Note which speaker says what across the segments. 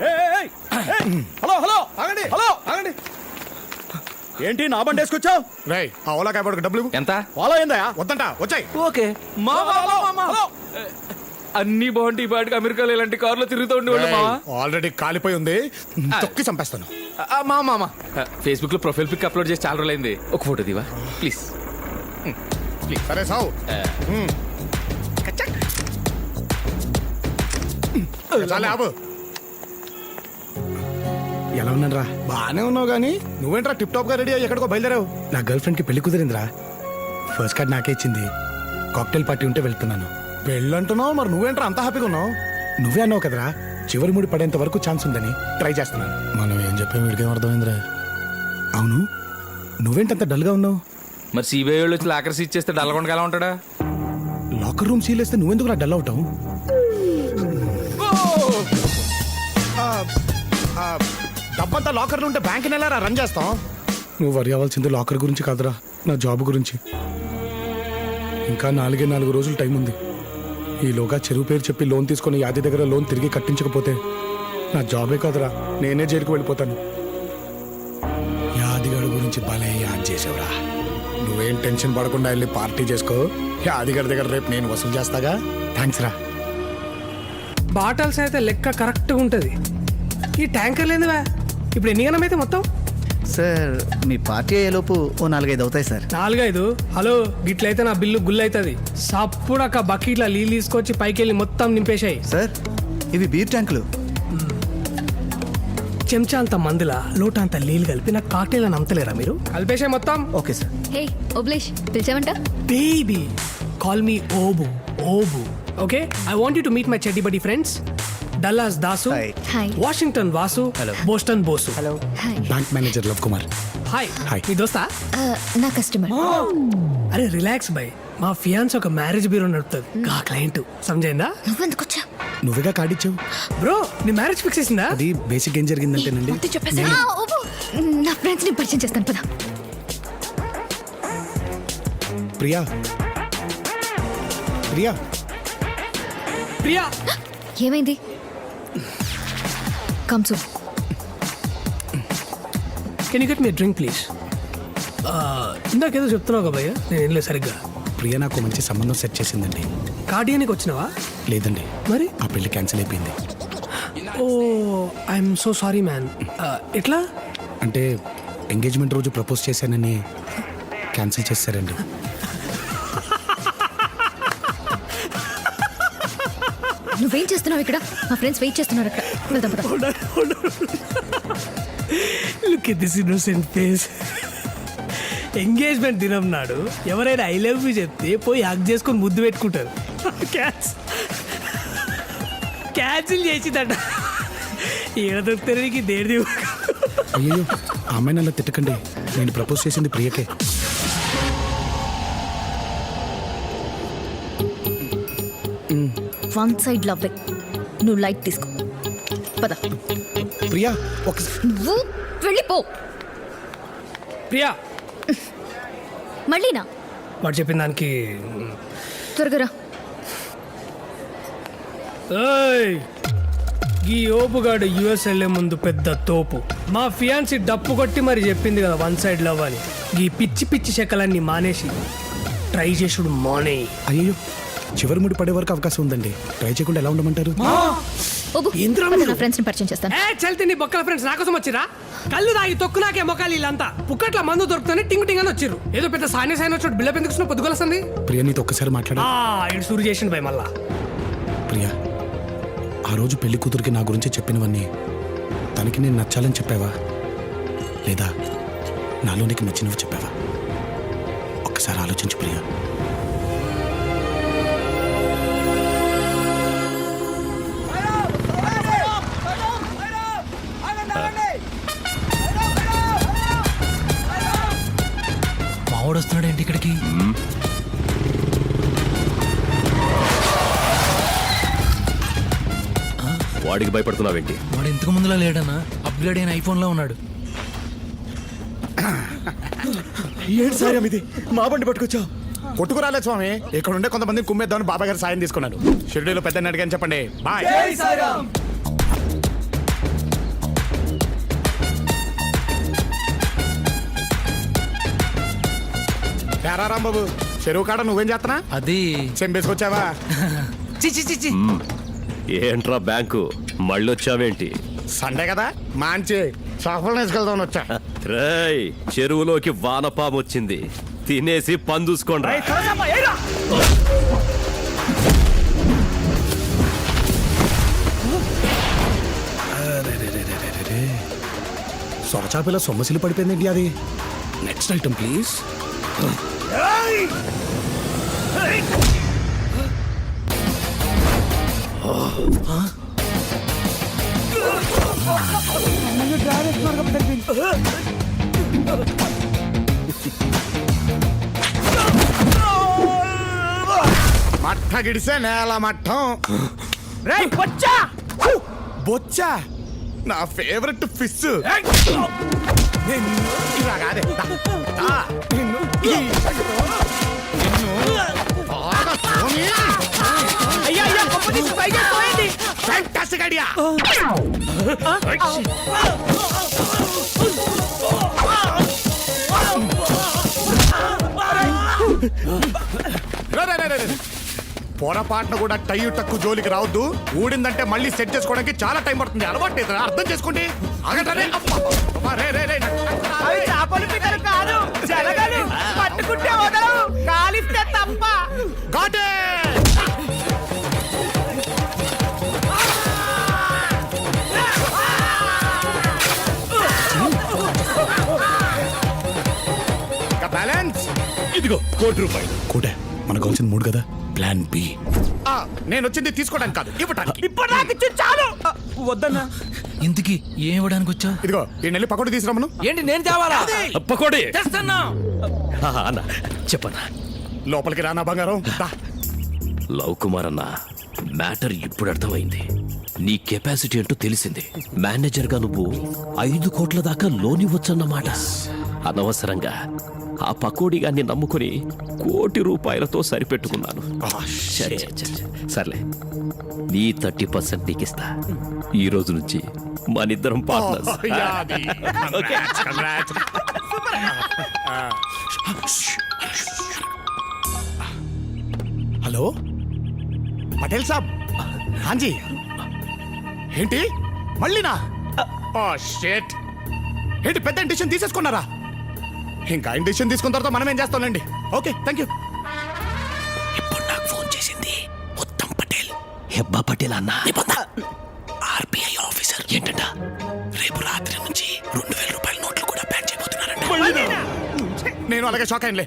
Speaker 1: Hello hello. ఆగండి. Hello. ఆగండి. ఏంటి నా బండి వేసుకొచ్చావు?
Speaker 2: రై ఆ ఓలా క్యాబ్ డబ్బులు ఇవ్వు.
Speaker 3: ఎంత?
Speaker 1: ఫాలో అయిందా
Speaker 2: వద్దంట వచ్చాయి.
Speaker 3: ఓకే.
Speaker 1: హలో
Speaker 3: అన్ని బాగుంటాయి ఈ పాటికి అమెరికాలో ఇలాంటి కార్లో తిరుగుతూ ఉండేవాళ్ళు మావా
Speaker 2: ఆల్రెడీ కాలిపోయి ఉంది. తొక్కి చంపేస్తాను.
Speaker 3: ఆ, మా మామ ఫేస్బుక్లో ప్రొఫైల్ పిక్ అప్లోడ్ చేసి చాలా రోజులైంది ఒక ఫోటో దివా. ప్లీజ్.
Speaker 2: సరే సావు. చాలే ఆపు
Speaker 4: ఎలా ఉన్నారా
Speaker 2: బానే ఉన్నావు గానీ. నువ్వేంట్రా టిప్ టాప్గా రెడీ అయ్యి ఎక్కడికో బయలుదేరావు?
Speaker 4: నా గర్ల్ ఫ్రెండ్కి పెళ్ళి కుదిరిందిరా. ఫస్ట్ కార్డ్ నాకే ఇచ్చింది. కాక్టైల్ పార్టీ ఉంటే వెళ్తున్నాను.
Speaker 2: పెళ్ళంటున్నావు? మరి నువ్వేంట్రా అంత హ్యాపీగా ఉన్నావు?
Speaker 4: నువ్వే అన్నావు కదరా చివరి ముడి పడేంత వరకు ఛాన్స్ ఉందని ట్రై చేస్తున్నాను. మనం ఏం చెప్పాం వీడికేం అర్థమైందిరా? అవును. నువ్వేంటంత డల్గా ఉన్నావు?
Speaker 3: మరి సిబిఐ వాళ్ళు వచ్చి లాకర్స్ ఇచ్చేస్తే డల్లగొండగా ఎలా ఉంటాడా?
Speaker 4: లాకర్ రూమ్ సీల్ వేస్తే నువ్వెందుకు నా డల్ అవుతావు?
Speaker 2: డబ్బంతా లాకర్లు ఉంటే బ్యాంక్ నెల రన్ చేస్తాం.
Speaker 4: నువ్వు వరి అవ్వాల్సింది లాకర్ గురించి కాదురా నా జాబ్ గురించి. ఇంకా నాలుగే నాలుగు రోజులు టైం ఉంది. ఈలోగా చెరువు పేరు చెప్పి లోన్ తీసుకొని యాది దగ్గర లోన్ తిరిగి కట్టించకపోతే నా జాబే కాదురా నేనే జైలుకు వెళ్ళిపోతాను. యాదిగడు గురించి భలే యాద్ చేసావురా నువ్వేం టెన్షన్ పడకుండా వెళ్ళి పార్టీ చేసుకో. యాదిగడి దగ్గర రేపు నేను వసూలు చేస్తాగా. థ్యాంక్స్ రా.
Speaker 5: బాటల్స్ అయితే లెక్క కరెక్ట్గా ఉంటుంది. ఈ ట్యాంకర్ లేదువా ఇప్పుడు ఎన్ని గణం అయితే మొత్తం?
Speaker 6: సార్ మీ పార్టీ అయ్యేలోపు ఓ నాలుగైదు అవుతాయి సార్.
Speaker 5: నాలుగైదు? హలో గిట్లయితే నా బిల్లు గుల్ అవుతుంది సప్పుడు ఒక బకెట్ల నీళ్ళు తీసుకొచ్చి పైకి వెళ్ళి మొత్తం నింపేశాయి.
Speaker 6: సార్ ఇవి బీర్ ట్యాంకులు.
Speaker 5: చెంచా అంత మందుల లోట అంత నీళ్ళు కలిపి నాకు కాక్టైల్ అని అమ్మతలేరా మీరు? కలిపేశాయి మొత్తం.
Speaker 6: Okay sir.
Speaker 7: Hey Oblesh పిలిచావంట?
Speaker 5: Baby call me Obu Obu. Okay I want you to meet my చెడ్డి buddy friends. Dallas Dasu.
Speaker 7: Hi
Speaker 5: Washington Vasu Boston Bosu. Hello
Speaker 7: hi
Speaker 4: bank manager Lav Kumar
Speaker 5: hi
Speaker 4: Hi.
Speaker 5: మీ దోస్తా?
Speaker 7: నా customer
Speaker 5: అరే relax by. మా fiance ఒక marriage bureau నడుపుతుంది. ఆ client సమజైందా
Speaker 7: నువ్వెందుకు వచ్చా
Speaker 4: నువ్వేగా కార్డిచ్చావు
Speaker 5: బ్రో నీ మ్యారేజ్ ఫిక్స్ చేసిందా?
Speaker 4: అది బేసిక్ ఏం జరిగిందంటేనండి.
Speaker 7: నా ఫ్రెండ్స్ని పరిచయం చేస్తాను పదా.
Speaker 4: ప్రియా. ప్రియా.
Speaker 5: ప్రియా.
Speaker 7: ఏమైంది? కమ్సు
Speaker 5: can you get me drink please ఇందాకేదో చెప్తున్నావు కదా భయ్య నేను ఏం లేదు సరిగ్గా.
Speaker 4: ప్రియా నాకు మంచి సంబంధం సెట్ చేసిందండి.
Speaker 5: కార్డియానికి వచ్చినావా?
Speaker 4: లేదండి.
Speaker 5: మరి?
Speaker 4: ఆ పెళ్ళి క్యాన్సిల్ అయిపోయింది.
Speaker 5: Oh I'm so sorry man ఎట్లా?
Speaker 4: అంటే ఎంగేజ్మెంట్ రోజు ప్రపోజ్ చేశానని క్యాన్సిల్ చేశారండి
Speaker 7: నువ్వేం చేస్తున్నావు ఇక్కడ? మా ఫ్రెండ్స్ వెయిట్ చేస్తున్నారు అక్కడ. వెళ్దాం పద.
Speaker 5: Look at this innocent face engagement దినం నాడు ఎవరైనా ఐ లవ్ యూ చెప్తే పోయి హక్ చేసుకొని ముద్దు పెట్టుకుంటారు. క్యాన్స్ క్యాన్సిల్ చేసిందట. ఈడ దొరుకుతానికి దేడి
Speaker 4: అయ్యో ఆ అమ్మాయిని అలా తిట్టకండి. నేను ప్రపోజ్ చేసింది ప్రియకే.
Speaker 7: వన్ సైడ్ లవ్ నువ్వు లైట్ తీసుకో. పద.
Speaker 4: ప్రియా ఒక
Speaker 7: నువ్వు వెళ్ళిపో.
Speaker 5: ప్రియా.
Speaker 7: మళ్ళీనా?
Speaker 5: వాడు చెప్పిన దానికి
Speaker 7: త్వరగా
Speaker 5: ఈ ఓపుగాడు యుఎస్ వెళ్ళే ముందు పెద్ద తోపు. మా ఫియాన్సీ డప్పు కొట్టి మరి చెప్పింది కదా వన్ సైడ్ లవ్ అని. ఈ పిచ్చి పిచ్చి చెక్కలన్నీ మానేసి. ట్రై చేసుడు మానే.
Speaker 4: అయ్యో చివరి ముడి పడే వరకు అవకాశం ఉందండి. ట్రై చేయకుండా ఎలా ఉండమంటారు?
Speaker 7: ఓబు
Speaker 5: ఏందిరా
Speaker 7: పద,
Speaker 5: మీరు?
Speaker 7: నా ఫ్రెండ్స్ని పరిచయం చేస్తాను.
Speaker 5: ఏ చల్తి నీ బొక్కల ఫ్రెండ్స్ నా కోసం వచ్చిరా కళ్ళు తాగి తొక్కు నాకే మొక్కలు వీళ్ళంతా పుక్కట్ల మందు దొరుకుతుంది టింగ్ టింగ్ అని వచ్చిర్రు. ఏదో పెద్ద సాని సాయన వచ్చాడు బిల్ల పెందుకు పొద్దుగొలస్తుంది
Speaker 4: ప్రియా నీతో ఒక్కసారి మాట్లాడా?
Speaker 5: ఆ ఇడు సూరు చేసిండు భయ మళ్ళా.
Speaker 4: ప్రియా ఆ రోజు పెళ్ళి కూతురికి నా గురించి చెప్పినవన్నీ తనకి నేను నచ్చాలని చెప్పావా? లేదా నాలో నీకు నచ్చినవి చెప్పావా? ఒక్కసారి ఆలోచించు ప్రియా.
Speaker 8: ఇక్కడికి?
Speaker 1: వాడికి భయపడుతున్నావేంటి?
Speaker 8: వాడు ఇంతకు ముందులా లేడన్నా అప్గ్రేడ్ అయిన ఐఫోన్లో ఉన్నాడు.
Speaker 4: ఏంటి సాయం ఇది? మా బండి పట్టుకొచ్చా
Speaker 2: కొట్టుకురాలే స్వామి. ఇక్కడ ఉండే కొంతమంది కుమ్మేద్దామని బాబా గారు సాయం తీసుకున్నాడు షిరిడీలో పెద్ద అడిగాని చెప్పండి. బాయ్. ఎరా రాంబాబు చెరువు కాడ నువ్వేం చేస్తున్నా
Speaker 8: అది. చిచి చిచి
Speaker 9: ఏంట్రా బ్యాంకు? మళ్ళీ వచ్చావేంటి
Speaker 2: సండే కదా మంచి. సఫలం వేసుకెళ్దామని వచ్చా.
Speaker 9: రేయ్ చెరువులోకి వానపాము వచ్చింది. తినేసి పందూసుకోండి
Speaker 4: సొరచాపిల సొమ్మసిలి పడిపోయింది అది? నెక్స్ట్ ఐటమ్ ప్లీజ్
Speaker 2: మట్ట గిడిసే నేల మట్టం. బొచ్చా! నా ఫేవరెట్ ఫిష్ ఇలాగాదే దా, దా. నిన్ను. Fantastic idea. రే, రే, రే, రే, రే. పొరపాటున కూడా టై టక్కు జోలికి రావద్దు. ఊడిందంటే మళ్ళీ సెట్ చేసుకోవడానికి చాలా టైం పడుతుంది. అలవాటు లేదు అర్థం చేసుకోండి. బ్యాలెన్స్
Speaker 1: ఇదిగో కోటి రూపాయలు.
Speaker 4: కోటే మనకు కావాల్సిన మూడు కదా? Plan B.
Speaker 2: ఆ, నేను వచ్చింది తీసుకోవడానికి కాదు ఇవ్వటానికి.
Speaker 1: వద్దన్నా.
Speaker 8: ఇంతకి ఏం ఇవ్వడానికి వచ్చావు?
Speaker 2: ఇదిగో ఈ నెల్లి పకోడి తీసుకురామను.
Speaker 8: ఏంటి నేను తేవాలా?
Speaker 9: పకోడి.
Speaker 8: తెస్తున్నా.
Speaker 9: అన్న చెప్పన్నా.
Speaker 2: లోపలికి రానా బంగారం.
Speaker 9: లవ్ కుమార్ అన్న మ్యాటర్ ఇప్పుడు అర్థమైంది. నీ కెపాసిటీ ఏంటో తెలిసింది. మేనేజర్గా నువ్వు ఐదు కోట్ల దాకా లోన్ ఇవ్వచ్చన్నమాట. అనవసరంగా. ఆ పకోడీ గాన్ని నమ్ముకుని కోటి రూపాయలతో సరిపెట్టుకున్నాను. సర్లే. నీ థర్టీ పర్సెంట్ నీకు ఇస్తా. ఈ రోజు నుంచి మనిద్దరం పార్ట్నర్స్.
Speaker 2: Congrats. హలో? పటేల్ సాబ్. హాంజీ ఏంటి? మళ్ళీనా? ఓ షేట్ ఏంటి పెద్ద ఇండిషన్ తీసేసుకున్నారా? ఇంకా ఇండిషన్ తీసుకున్న తర్వాత మనం ఏం చేస్తాంలేండి? ఓకే థ్యాంక్ యూ
Speaker 9: ఇప్పుడు నాకు ఫోన్ చేసింది ఉత్తమ్ పటేల్. హెబ్బా పటేల్ అన్న? RBI officer. ఏంటంట? రేపు రాత్రి నుంచి రెండు వేల రూపాయల నోట్లు కూడా బ్యాన్ చేయబోతున్నారంట.
Speaker 2: నేను అలాగే షాక్ అయినలే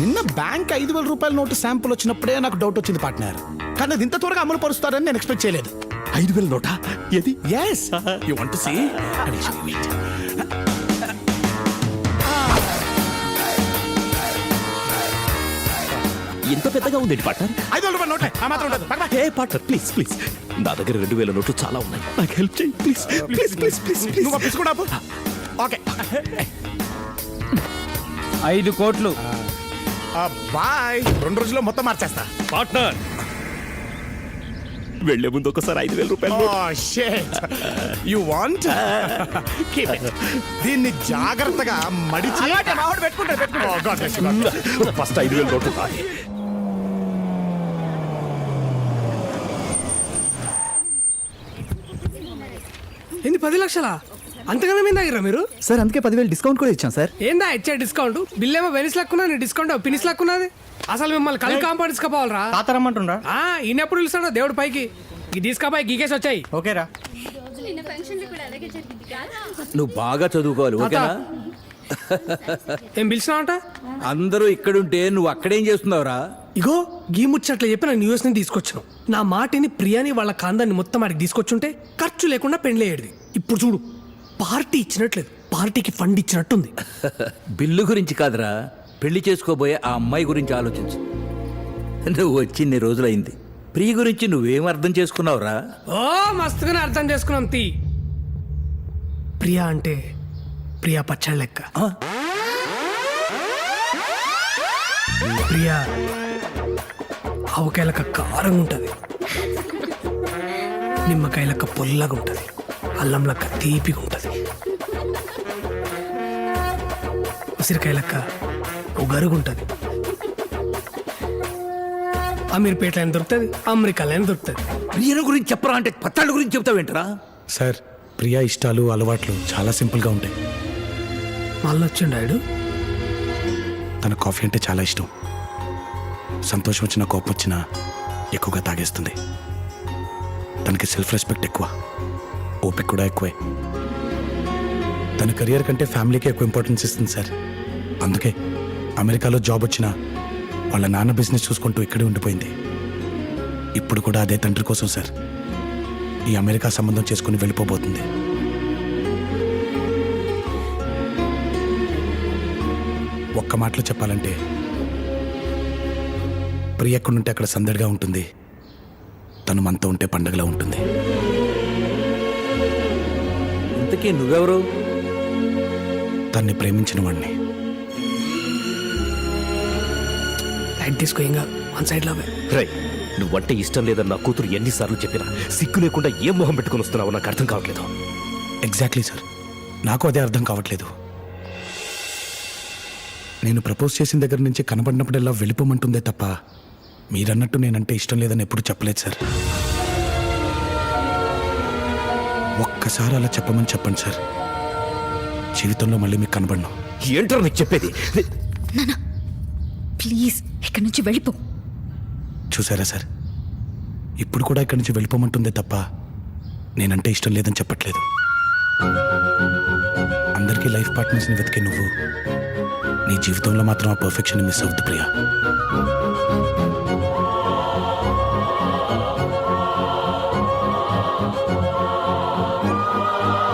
Speaker 2: నిన్న బ్యాంక్ ఐదు వేల రూపాయల నోటు శాంపుల్ వచ్చినప్పుడే నాకు డౌట్ వచ్చింది పార్ట్నర్ కానీ అది ఇంత త్వరగా అమలు పరుస్తారని నేను ఎక్స్పెక్ట్ చేయలేదు.
Speaker 9: ఐదు వేల నోటా? ఏది?
Speaker 2: Yes you want to see
Speaker 9: ఇంత పెద్దగా ఉంది పార్ట్నర్
Speaker 2: ఐదు వేల రూపాయల నోటే. ఆ మాత్రం ఉండదు. పక్కన.
Speaker 9: ఏ పార్ట్నర్ ప్లీజ్ ప్లీజ్ నా దగ్గర రెండు వేల నోట్లు చాలా ఉన్నాయి. నాకు హెల్ప్ చేయి ప్లీజ్ ప్లీజ్ ప్లీజ్ ప్లీజ్
Speaker 2: నువ్వు ఆ పిచ్చి కూడా ఆపు. ఓకే.
Speaker 1: ఐదు కోట్లు.
Speaker 2: బాయ్. రెండు రోజుల్లో మొత్తం మార్చేస్తా.
Speaker 9: పార్ట్నర్. వెళ్ళే ముందు ఒకసారి ఐదు వేల రూపాయలు
Speaker 2: ఓ షేట్ యు వాంట్ దీన్ని జాగ్రత్తగా మడిచి Oh, God bless you.
Speaker 9: First ఐదు వేల నోట్లు
Speaker 5: ఏంది పది లక్షలా? అంతగానే మీద దగ్గర మీరు?
Speaker 6: సార్ అందుకే పదివేలు డిస్కౌంట్ కూడా ఇచ్చాం సార్.
Speaker 5: ఏందా ఇచ్చే డిస్కౌంట్ బిల్ ఏమో వెనిస్ లక్కున్నా నీ డిస్కౌంట్ పినిస్ లక్కున్నది అసలు మిమ్మల్ని కలిసి కాంపౌండ్
Speaker 1: తాతరమ్మంటుండ్రా?
Speaker 5: ఆ, ఈయన ఎప్పుడు పిలుస్తాడో దేవుడు పైకి. ఈ తీసుకపోయి గీకేసి వచ్చాయి.
Speaker 1: ఓకేరా.
Speaker 10: నువ్వు బాగా చదువుకోవాలి ఓకేనా?
Speaker 5: ఏం పిలిచినావంట?
Speaker 10: అందరూ ఇక్కడుంటే నువ్వు అక్కడేం చేస్తున్నావురా?
Speaker 5: ఇగో గీ ముచ్చట్లు చెప్పి నేను యూఎస్ నుంచి తీసుకొచ్చాను నా మాటిని ప్రియాని వాళ్ళ కాందాన్ని మొత్తం ఆడికి తీసుకొచ్చుంటే ఖర్చు లేకుండా పెండ్లేయడిది ఇప్పుడు చూడు పార్టీ ఇచ్చినట్లేదు. పార్టీకి ఫండ్ ఇచ్చినట్టుంది.
Speaker 10: బిల్లు గురించి కాదురా. పెళ్ళి చేసుకోబోయే ఆ అమ్మాయి గురించి ఆలోచించు. నువ్వు వచ్చి ఇన్ని రోజులైంది. ప్రియ గురించి నువ్వేం అర్థం చేసుకున్నావురా?
Speaker 5: ఓ మస్తుగానే అర్థం చేసుకున్నాం తీ. ప్రియా అంటే ప్రియా పచ్చడి లెక్క? ప్రియా ఆవకాయలక కారంగా ఉంటుంది నిమ్మకాయలక పొల్లగా ఉంటుంది అల్లం లెక్క తీపిగా ఉంటుంది ఉసిరికాయలక్క ఉంటుంది అమీర్పేటలో అయినా దొరుకుతుంది అమెరికాలో అయినా దొరుకుతుంది.
Speaker 10: ప్రియను గురించి చెప్పరా అంటే పత్తాళ్ళ గురించి చెప్తావేంటరా?
Speaker 4: సార్ ప్రియా ఇష్టాలు అలవాట్లు చాలా సింపుల్గా ఉంటాయి.
Speaker 5: మళ్ళీ వచ్చిండాడు
Speaker 4: తన కాఫీ అంటే చాలా ఇష్టం. సంతోషం వచ్చినా కోపం వచ్చినా ఎక్కువగా తాగేస్తుంది. తనకి సెల్ఫ్ రెస్పెక్ట్ ఎక్కువ. ఓపిక కూడా ఎక్కువే. తన కెరియర్ కంటే ఫ్యామిలీకి ఎక్కువ ఇంపార్టెన్స్ ఇస్తుంది సార్. అందుకే అమెరికాలో జాబ్ వచ్చినా వాళ్ళ నాన్న బిజినెస్ చూసుకుంటూ ఇక్కడే ఉండిపోయింది. ఇప్పుడు కూడా అదే తండ్రి కోసం సార్. ఈ అమెరికా సంబంధం చేసుకుని వెళ్ళిపోబోతుంది. ఒక్క మాటలో చెప్పాలంటే ప్రియ ఎక్కడుంటే అక్కడ సందడిగా ఉంటుంది. తను మనతో ఉంటే పండగలా ఉంటుంది.
Speaker 10: ఇంతకీ నువ్వెవరు?
Speaker 4: తన్ని ప్రేమించిన వాడిని
Speaker 5: లైట్ తీసుకో ఇంకా వన్ సైడ్లో
Speaker 9: రై నువ్వంటే ఇష్టం లేదని నా కూతురు ఎన్నిసార్లు చెప్పినా సిగ్గు లేకుండా ఏం మొహం పెట్టుకుని వస్తున్నావో నాకు అర్థం కావట్లేదు.
Speaker 4: ఎగ్జాక్ట్లీ సార్ నాకు అదే అర్థం కావట్లేదు. నేను ప్రపోజ్ చేసిన దగ్గర నుంచి కనబడినప్పుడల్లా వెళ్ళిపోమంటుందే తప్ప మీరన్నట్టు నేనంటే ఇష్టం లేదని ఎప్పుడు చెప్పలేదు సార్. ఒక్కసారి అలా చెప్పమని చెప్పండి సార్. జీవితంలో మళ్ళీ మీకు కనబడినాం.
Speaker 9: ఏంట్రా నీకు చెప్పేది?
Speaker 7: ప్లీజ్ ఇక్కడి నుంచి వెళ్ళిపో.
Speaker 4: చూసారా సార్? ఇప్పుడు కూడా ఇక్కడి నుంచి వెళ్ళిపోమంటుందే తప్ప నేనంటే ఇష్టం లేదని చెప్పట్లేదు. అందరికీ లైఫ్ పార్ట్నర్స్ని వెతికే నువ్వు నీ జీవితంలో మాత్రం ఆ పర్ఫెక్షన్ మిస్ అవుతుంది ప్రియా.